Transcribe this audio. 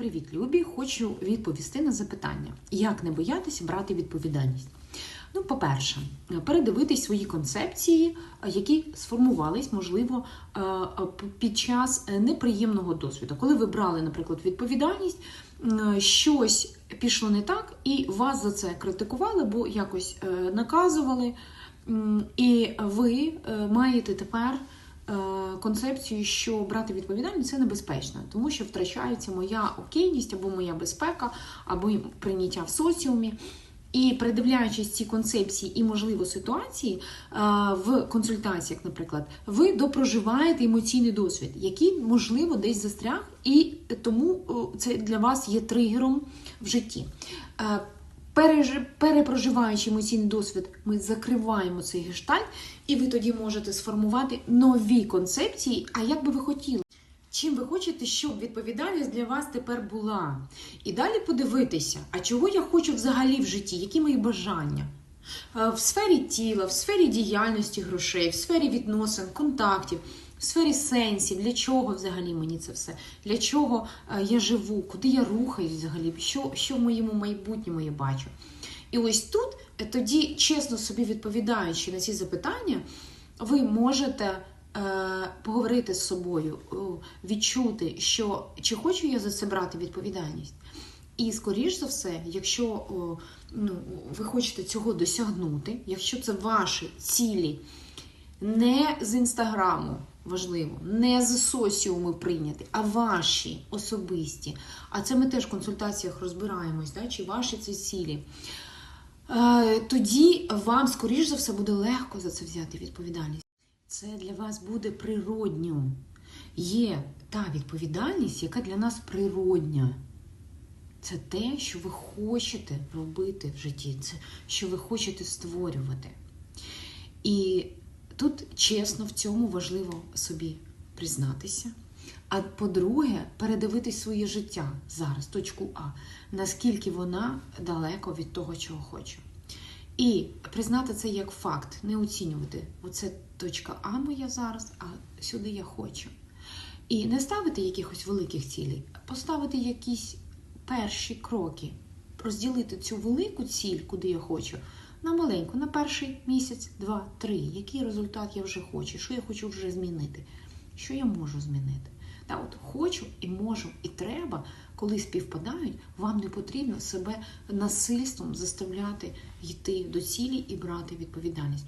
Привіт, Любі! Хочу відповісти на запитання, як не боятися брати відповідальність. Ну, по-перше, передивитись свої концепції, які сформувались, можливо, е, під час неприємного досвіду. Коли ви брали, наприклад, відповідальність, щось пішло не так, і вас за це критикували, бо якось е, наказували. І ви е, маєте тепер концепцію, що брати відповідальність це небезпечно, тому що втрачається моя окейність або моя безпека, або прийняття в соціумі. І передивляючись ці концепції і, можливо, ситуації е, в консультаціях, наприклад, ви допроживаєте емоційний досвід, який, можливо, десь застряг, і тому е, це для вас є тригером в житті. Перепроживаючи емоційний досвід, ми закриваємо цей гештальт, і ви тоді можете сформувати нові концепції. А як би ви хотіли? Чим ви хочете, щоб відповідальність для вас тепер була? І далі подивитися, а чого я хочу взагалі в житті, які мої бажання? Е, В сфері тіла, в сфері діяльності грошей, в сфері відносин, контактів, в сфері сенсів, для чого взагалі мені це все? Для чого е, я живу, куди я рухаюсь взагалі, що, що в моєму майбутньому я бачу? І ось тут, е, тоді, чесно собі відповідаючи на ці запитання, ви можете е, поговорити з собою, відчути, що чи хочу я за це брати відповідальність. І, скоріш за все, якщо ну, ви хочете цього досягнути, якщо це ваші цілі не з інстаграму, важливо, не з соціуму прийняти, а ваші особисті. А це ми теж в консультаціях розбираємось, да, чи ваші це цілі. Е, Тоді вам, скоріш за все, буде легко за це взяти відповідальність. Це для вас буде природньо. Є та відповідальність, яка для нас природня. Це те, що ви хочете робити в житті, це що ви хочете створювати. І тут чесно в цьому важливо собі признатися. А по-друге, передивитись своє життя зараз, точку А, наскільки вона далеко від того, чого хочу. І признати це як факт, не оцінювати. Оце точка А моя зараз, а сюди я хочу. І не ставити якихось великих цілей, а поставити якісь перші кроки, розділити цю велику ціль, куди я хочу, на маленьку, на перший місяць, два, три. Який результат я вже хочу, що я хочу вже змінити, що я можу змінити. Та от хочу і можу, і треба, коли співпадають, вам не потрібно себе насильством заставляти йти до цілі і брати відповідальність.